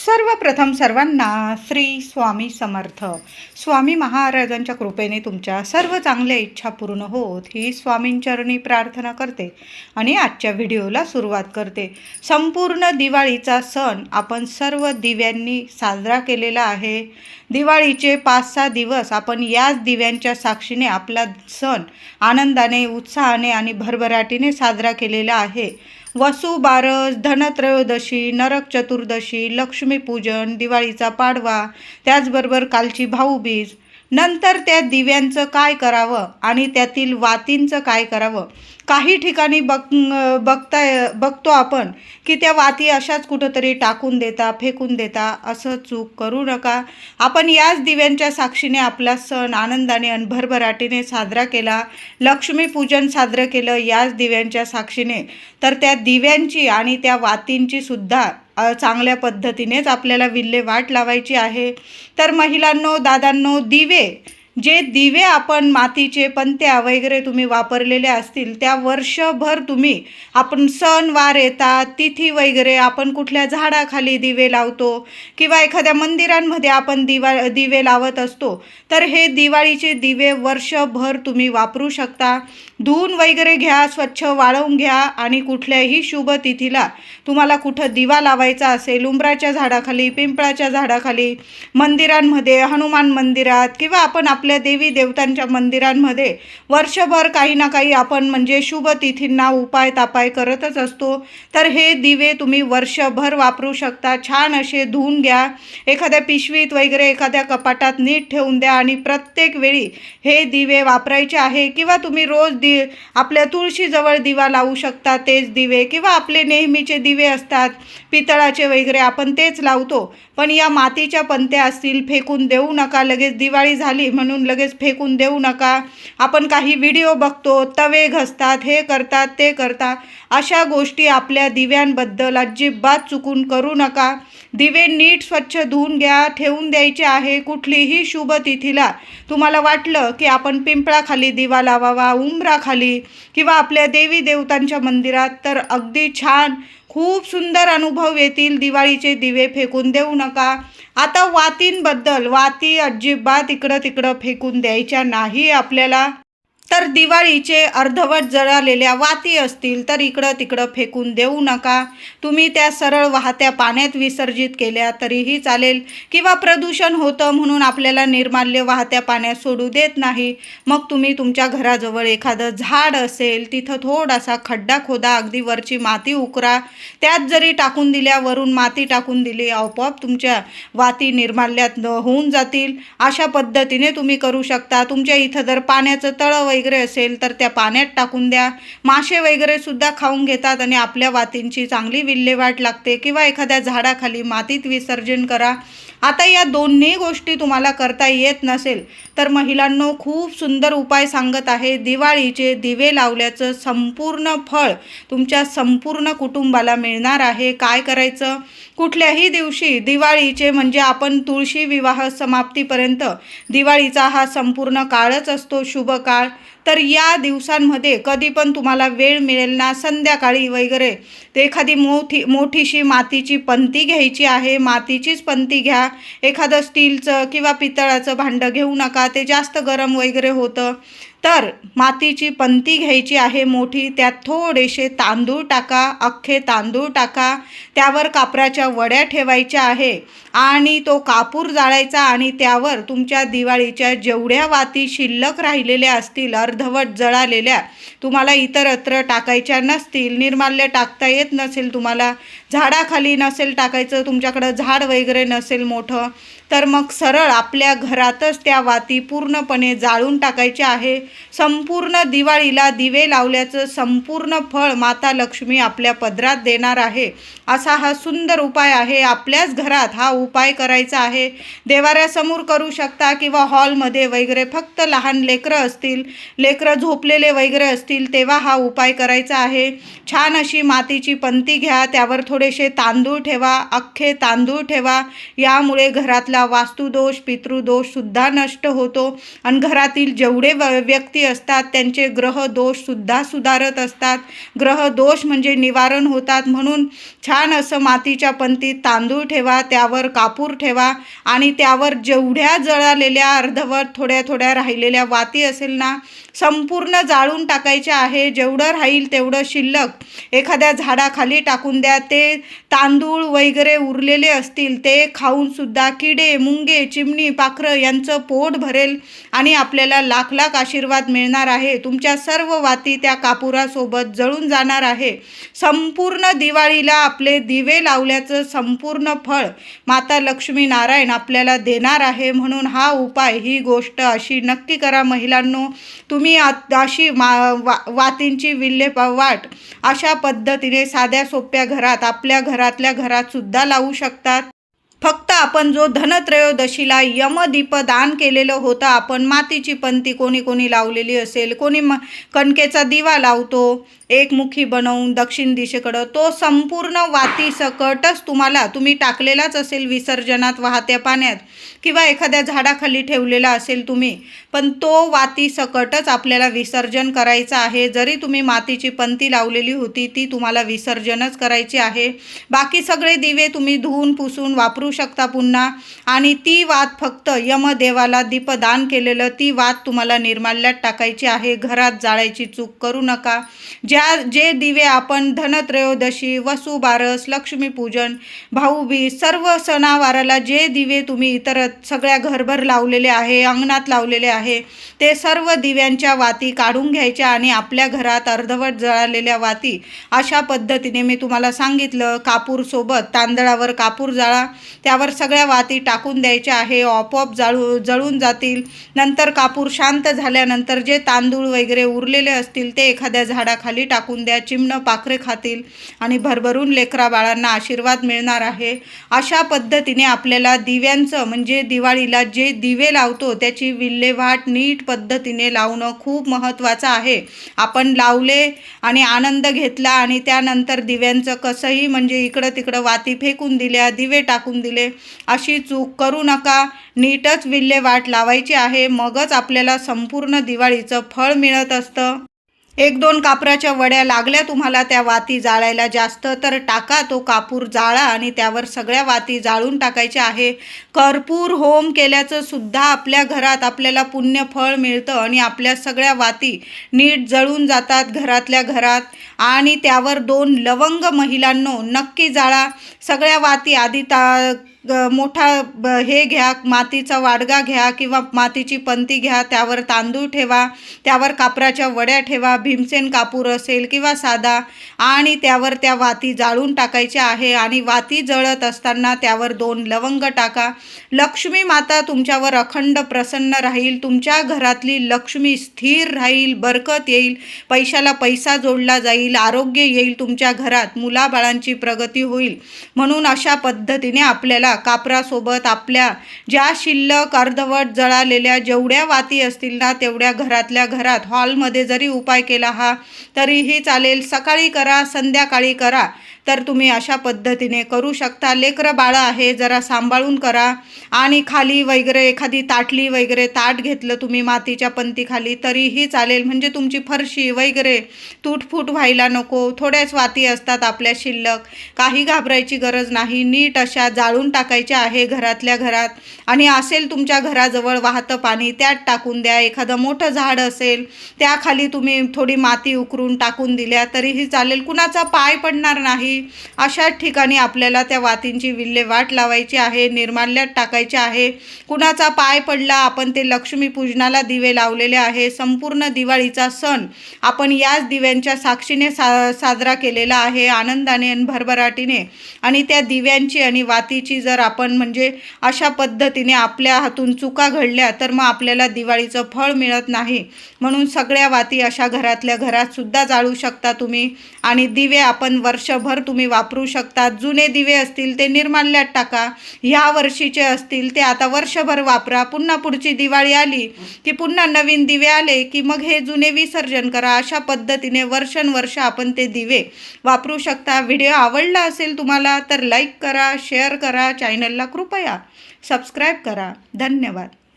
सर्वप्रथम सर्वांना श्री स्वामी समर्थ. स्वामी महाराजांच्या कृपेने तुमच्या सर्व चांगल्या इच्छा पूर्ण होत ही स्वामींचरणी प्रार्थना करते आणि आजच्या व्हिडिओला सुरुवात करते. संपूर्ण दिवाळीचा सण आपण सर्व दिव्यांनी साजरा केलेला आहे. दिवाळीचे पाच सहा दिवस आपण याच दिव्यांच्या साक्षीने आपला सण आनंदाने उत्साहाने आणि भरभराटीने साजरा केलेला आहे. वसुबारस धनत्रयोदशी नरक चतुर्दशी लक्ष्मीपूजन दिवाळीचा पाडवा त्याचबरोबर कालची भाऊबीज नंतर त्या दिव्यांचं काय करावं आणि त्यातील वातींचं काय करावं? काही ठिकाणी बघ बघता बघतो आपण की त्या वाती अशाच कुठंतरी टाकून देता फेकून देता असं चूक करू नका. आपण याच दिव्यांच्या साक्षीने आपला सण आनंदाने आणि भरभराटीने साजरा केला लक्ष्मीपूजन साजरं केलं याच दिव्यांच्या साक्षीने तर त्या दिव्यांची आणि त्या वातींची सुद्धा चांगल्या पद्धतीनेच आपल्याला विल्हेवाट लावायची आहे. तर महिलांनो दादांनो दिवे जे दिवे आपण मातीचे पंत्या वगैरे तुम्ही वापरलेले असतील त्या वर्षभर तुम्ही आपण सण वार येतात तिथी वगैरे आपण कुठल्या झाडाखाली दिवे लावतो किंवा एखाद्या मंदिरांमध्ये आपण दिवा दिवे लावत असतो तर हे दिवाळीचे दिवे वर्षभर तुम्ही वापरू शकता. धुवून वगैरे घ्या स्वच्छ वाळवून घ्या आणि कुठल्याही शुभ तिथीला तुम्हाला कुठं दिवा लावायचा असेल उंबराच्या झाडाखाली पिंपळाच्या झाडाखाली मंदिरांमध्ये हनुमान मंदिरात किंवा आपण आपल्या देवी देवतांच्या मंदिरांमध्ये वर्षभर काही ना काही आपण म्हणजे शुभ तिथींना उपाय तापाय करतच असतो. तर हे दिवे तुम्ही वर्षभर वापरू शकता. छान असे धुवून घ्या. एखाद्या पिशवीत वगैरे एखाद्या कपाटात नीट ठेवून द्या आणि प्रत्येक वेळी हे दिवे वापरायचे आहे. किंवा तुम्ही रोज दि आपल्या तुळशीजवळ दिवा लावू शकता तेच दिवे. किंवा आपले नेहमीचे दिवे असतात पितळाचे वगैरे आपण तेच लावतो. पण या मातीच्या पंत्या असतील फेकून देऊ नका लगेच दिवाळी झाली म्हणून लगेच फेकून देऊ नका. आपण काही व्हिडिओ बघतो तवे घसतात हे करतात ते करतात. अशा गोष्टी आपल्या दिव्यांबद्दल अजिबात चुकून करू नका. दिवे नीट स्वच्छ धुवून घ्या ठेवून द्यायचे आहे. कुठलीही शुभ तिथीला तुम्हाला वाटलं की आपण पिंपळाखाली दिवा लावावा उंबराखाली किंवा आपल्या देवी देवतांच्या मंदिरात तर अगदी छान खूप सुंदर अनुभव येतील. दिवाळीचे दिवे फेकून देऊ नका. आता वातींबद्दल वाती अजिबात इकडं तिकडं फेकून द्यायच्या नाही आपल्याला. तर दिवाळीचे अर्धवट जळालेल्या वाती असतील तर इकडं तिकडं फेकून देऊ नका. तुम्ही त्या सरळ वाहत्या पाण्यात विसर्जित केल्या तरीही चालेल. किंवा प्रदूषण होतं म्हणून आपल्याला निर्माल्य वाहत्या पाण्यात सोडू देत नाही. मग तुम्ही तुमच्या घराजवळ एखादं झाड असेल तिथं थोडासा खड्डा खोदा अगदी वरची माती उकरा. त्यात जरी टाकून दिल्या वरून माती टाकून दिली आपोआप तुमच्या वाती निर्माल्यात न- होऊन जातील. अशा पद्धतीने तुम्ही करू शकता. तुमच्या इथं जर पाण्याचं तळं वगैरे असेल तर त्या पाण्यात टाकून द्या. मासे वगैरे सुद्धा खाऊन घेतात आणि आपल्या वातींची चांगली विल्हेवाट लागते. किंवा एखाद्या झाडाखाली मातीत विसर्जन करा. आता या दोन्ही गोष्टी तुम्हाला करता येत नसेल तर महिलांनो खूप सुंदर उपाय सांगत आहे. दिवाळीचे दिवे लावल्याचं संपूर्ण फळ तुमच्या संपूर्ण कुटुंबाला मिळणार आहे. काय करायचं? कुठल्याही दिवशी दिवाळीचे म्हणजे आपण तुळशी विवाह समाप्तीपर्यंत दिवाळीचा हा संपूर्ण काळच असतो शुभ काळ. तर या दिवसांमध्ये कधी पण तुम्हाला वेळ मिळेल ना संध्याकाळी वगैरे. ते एखादी मोठी मोठीशी मातीची पंती घ्यायची आहे मातीचीच पंती घ्या. एखादं स्टीलचं किंवा पितळाचं भांडं घेऊ नका ते जास्त गरम वगैरे होतं. तर मातीची पंती घ्यायची आहे मोठी त्यात थोडेसे तांदूळ टाका अख्खे तांदूळ टाका त्यावर कापराच्या वड्या ठेवायच्या आहे आणि तो कापूर जाळायचा आणि त्यावर तुमच्या दिवाळीच्या जेवढ्या वाती शिल्लक राहिलेल्या असतील अर्धवट जळालेल्या तुम्हाला इतरत्र टाकायच्या नसतील निर्माल्य टाकता येत नसेल तुम्हाला झाडाखाली नसेल टाकायचं तुमच्याकडं झाड वगैरे नसेल मोठं तर मग सरळ आपल्या घरातच त्या वाती पूर्णपणे जाळून टाकायच्या आहे. संपूर्ण दिवाळीला दिवे लावल्याचं संपूर्ण फळ माता लक्ष्मी आपल्या पदरात देणार आहे. असा हा सुंदर उपाय आहे. आपल्याच घरात हा उपाय करायचा आहे. देवाऱ्यासमोर करू शकता किंवा हॉलमध्ये वगैरे फक्त लहान लेकरं असतील लेकरं झोपलेले वगैरे असतील तेव्हा हा उपाय करायचा आहे. छान अशी मातीची पंती घ्या त्यावर थोडेसे तांदूळ ठेवा अख्खे तांदूळ ठेवा. यामुळे घरातला वास्तुदोष पितृदोषसुद्धा नष्ट होतो. आणि घरातील जेवढे व- व्यक्ती असतात त्यांचे ग्रह सुधारत असतात. ग्रह दोष म्हणजे निवारण होतात. म्हणून छान छान असं मातीच्या पंतीत तांदूळ ठेवा त्यावर कापूर ठेवा आणि त्यावर जेवढ्या जळालेल्या अर्धवट थोड्या थोड्या राहिलेल्या वाती असेल ना संपूर्ण जाळून टाकायचे आहे. जेवढं राहील तेवढं शिल्लक. एखाद्या झाडाखाली टाकून द्या. ते तांदूळ वगैरे उरलेले असतील ते खाऊनसुद्धा किडे मुंगे चिमणी पाखरं यांचं पोट भरेल आणि आपल्याला लाख लाख आशीर्वाद मिळणार आहे. तुमच्या सर्व वाती त्या कापुरासोबत जळून जाणार आहे. संपूर्ण दिवाळीला आपले दिवे लावल्याचं संपूर्ण फळ माता लक्ष्मी नारायण आपल्याला देणार आहे म्हणून हा उपाय ही गोष्ट अशी नक्की करा महिलांनो. तुम्ही आत- अशी मा वा वातींची विल्हेवाट अशा पद्धतीने साध्या सोप्या घरात आपल्या घरातल्या घरात सुद्धा लावू शकतात. फक्त आपण जो धनत्रयोदशीला यमदीप दान केलेलं होतं आपण मातीची पंती कोणी कोणी लावलेली असेल कोणी म कणकेचा दिवा लावतो एकमुखी बनवून दक्षिण दिशेकडं तो संपूर्ण वाती सकटच तुम्हाला तुम्ही टाकलेलाच असेल विसर्जनात वाहत्या पाण्यात किंवा एखाद्या झाडाखाली ठेवलेला असेल तुम्ही पण तो वाती सकटच आपल्याला विसर्जन करायचं आहे. जरी तुम्ही मातीची पंती लावलेली होती ती तुम्हाला विसर्जनच करायची आहे. बाकी सगळे दिवे तुम्ही धुवून पुसून वापरू शकता पुन्हा. आणि ती वात फक्त यमदेवाला दीपदान केलेलं ती वात तुम्हाला निर्माल्यात टाकायची आहे. घरात जाळायची चूक करू नका. ज्या जे दिवे आपण धनत्रयोदशी वसुबारस लक्ष्मीपूजन भाऊबीज सर्व सणावाराला जे दिवे तुम्ही इतर सगळ्या घरभर लावलेले आहे अंगणात लावलेले आहे आहे. ते सर्व दिव्यांच्या वाती काढून घ्यायच्या आणि आपल्या घरात अर्धवट जळालेल्या वाती अशा पद्धतीने मी तुम्हाला सांगितलं कापूरसोबत तांदळावर कापूर जाळा त्यावर सगळ्या वाती टाकून द्यायच्या आहे आपोआप जाळू जळून जातील. नंतर कापूर शांत झाल्यानंतर जे तांदूळ वगैरे उरलेले असतील ते एखाद्या झाडाखाली टाकून द्या चिमणं पाखरे खातील आणि भरभरून लेकरा बाळांना आशीर्वाद मिळणार आहे. अशा पद्धतीने आपल्याला दिव्यांचं म्हणजे दिवाळीला जे दिवे लावतो त्याची विल्हेवाट नीट पद्धतीने लावणं खूप महत्त्वाचं आहे. आपण लावले आणि आनंद घेतला आणि त्यानंतर दिव्यांचं कसंही म्हणजे इकडं तिकडं वाती फेकून दिल्या दिवे टाकून दिले अशी चूक करू नका. नीटच विल्हेवाट लावायची आहे. मगच आपल्याला संपूर्ण दिवाळीचं फळ मिळत असतं. एक दोन कापराच्या वड्या लागल्या तुम्हाला त्या वाती जाळायला जास्त. तर टाका तो कापूर जाळा आणि त्यावर सगळ्या वाती जाळून टाकायच्या आहे. कर्पूर होम केल्याचं सुद्धा आपल्या घरात आपल्याला पुण्य फळ मिळतं आणि आपल्या सगळ्या वाती नीट जळून जातात घरातल्या घरात. आणि त्यावर दोन लवंग महिलांनो नक्की जाळा. सगळ्या वाती आधी ता मोठा ब- हे घ्या मातीचा वाडगा घ्या किंवा मातीची पंती घ्या त्यावर तांदूळ ठेवा त्यावर कापराच्या वड्या ठेवा भीमसेन कापूर असेल किंवा साधा आणि त्यावर त्या वाती जाळून टाकायच्या आहे आणि वाती जळत असताना त्यावर दोन लवंग टाका. लक्ष्मी माता तुमच्यावर अखंड प्रसन्न राहील तुमच्या घरातली लक्ष्मी स्थिर राहील बरकत येईल पैशाला पैसा जोडला जाईल आरोग्य येईल तुमच्या घरात मुलाबाळांची प्रगती होईल म्हणून अशा पद्धतीने आपल्याला कापरासोबत आपल्या ज्या शिल्लक अर्धवट जळालेल्या जेवढ्या वाती असतील ना तेवढ्या घरातल्या घरात हॉलमध्ये जरी उपाय केला हा तरीही चालेल. सकाळी करा संध्याकाळी करा. तर तुम्ही अशा पद्धतीने करू शकता. लेकरं बाळं आहे जरा सांभाळून करा. आणि खाली वगैरे एखादी ताटली वगैरे ताट घेतलं तुम्ही मातीच्या पंतीखाली तरीही चालेल. म्हणजे तुमची फरशी वगैरे तुटफूट व्हायला नको. थोड्याच वाती असतात आपल्या शिल्लक. काही घाबरायची गरज नाही. नीट अशा जाळून टाकायच्या आहे घरातल्या घरात. आणि असेल तुमच्या घराजवळ वाहतं पाणी त्यात टाकून द्या. एखादं मोठं झाड असेल त्याखाली तुम्ही थोडी माती उकरून टाकून दिल्या तरीही चालेल. कुणाचा पाय पडणार नाही. अशाच ठिकाणी आपल्याला त्या वातींची विल्हेवाट लावायची आहे निर्माल्यात टाकायचे आहे. कुणाचा पाय पडला आपण ते लक्ष्मीपूजनाला दिवे लावलेले आहे. संपूर्ण दिवाळीचा सण आपण याच दिव्यांच्या साक्षीने सा साजरा केलेला आहे आनंदाने आणि भरभराटीने. आणि त्या दिव्यांची आणि वातीची जर आपण म्हणजे अशा पद्धतीने आपल्या हातून चुका घडल्या तर मग आपल्याला दिवाळीचं फळ मिळत नाही. म्हणून सगळ्या वाती अशा घरातल्या घरात सुद्धा जाळू शकता तुम्ही. आणि दिवे आपण वर्षभर तुम्ही वापरू शकता. जुने दिवे असतील ते निर्माल्यात टाका. ह्या वर्षीचे असतील ते आता वर्षभर वापरा. पुन्हा पुढची दिवाळी आली की पुन्हा नवीन दिवे आले की मग हे जुने विसर्जन करा. अशा पद्धतीने वर्षानुवर्ष आपण ते दिवे वापरू शकता. व्हिडिओ आवडला असेल तुम्हाला तर लाईक करा शेअर करा चॅनलला कृपया सबस्क्राईब करा. धन्यवाद.